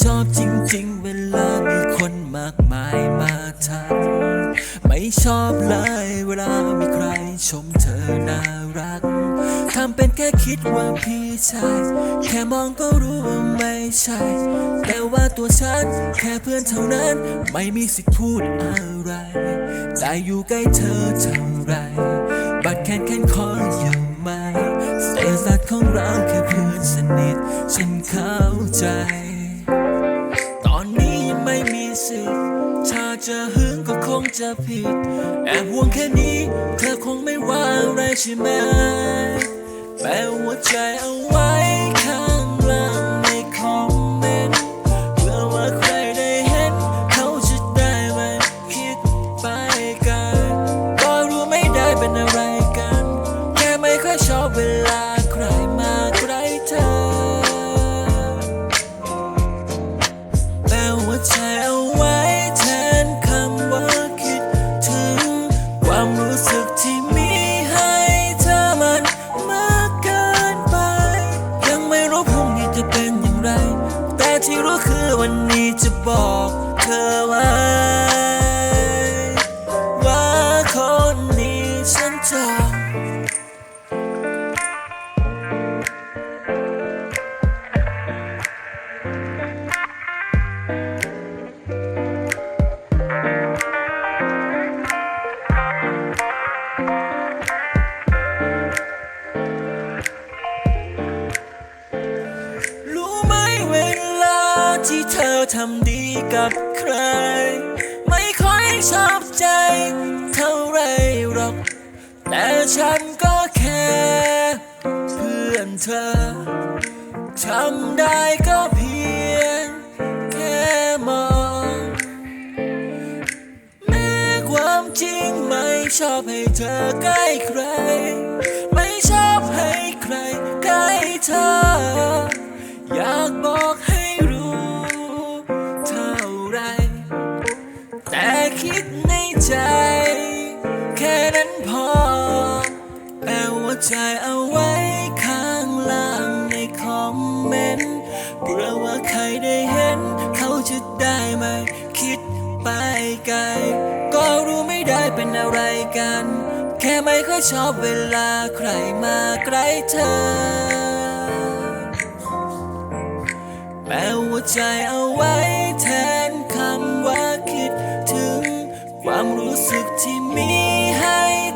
ชอบจริง ๆ เวลามีคนมากมายมาทักไม่ชอบเลยเวลามีใครชมเธอน่ารักทำเป็นแค่คิดว่าพี่ชายแค่มองก็รู้ว่าไม่ใช่ แต่ว่าตัวฉันแค่เพื่อนเท่านั้น ไม่มีสิทธิ์พูดอะไร ได้อยู่ใกล้เธอเท่าไร บัดแค่นแค่นคออยู่ไหมสเตตัสของเราแค่เพื่อนสนิท ฉันเข้าใจ จะหึงก็คงจะผิด แอบห่วงแค่นี้ เธอคงไม่ว่าอะไรใช่ไหมแปลหัวใจเอาไว้ค่ะ จะบอกเธอว่า เธอทำดีกับใคร ไม่ค่อยชอบใจ เท่าไรหรอก แต่ฉันก็แค่ เพื่อนเธอทำได้ก็เพียง แค่มอง แม้ความจริงไม่ชอบให้เธอใกล้ใคร นั้นพอ แปลว่าใจเอาไว้ข้างล่างในคอมเมนต์เพื่อว่าใครได้เห็น เขาจะได้ไม่คิดไปไกล ก็รู้ไม่ได้เป็นอะไรกัน แค่ไม่ค่อยชอบเวลาใครมาใกล้เธอ แปลว่าใจเอาไว้แทน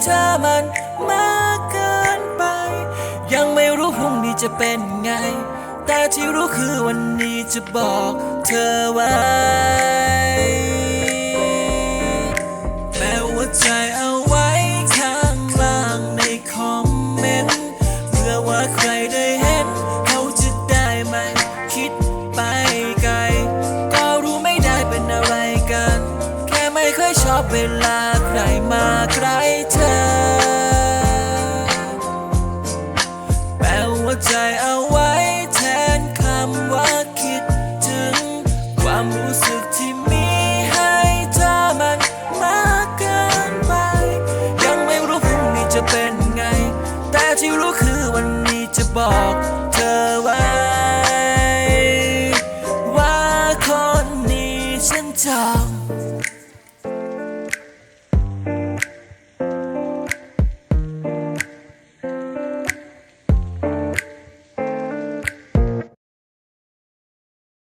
เธอมันมากเกินไป ยังไม่รู้พรุ่งนี้จะเป็นไง แต่ที่รู้คือวันนี้จะบอกเธอไว้แปลว่าใจเอาไว้ข้างล่างในคอมเมนต์เพื่อว่าใครได้เห็น ชอบเวลาใครมาใกล้เธอ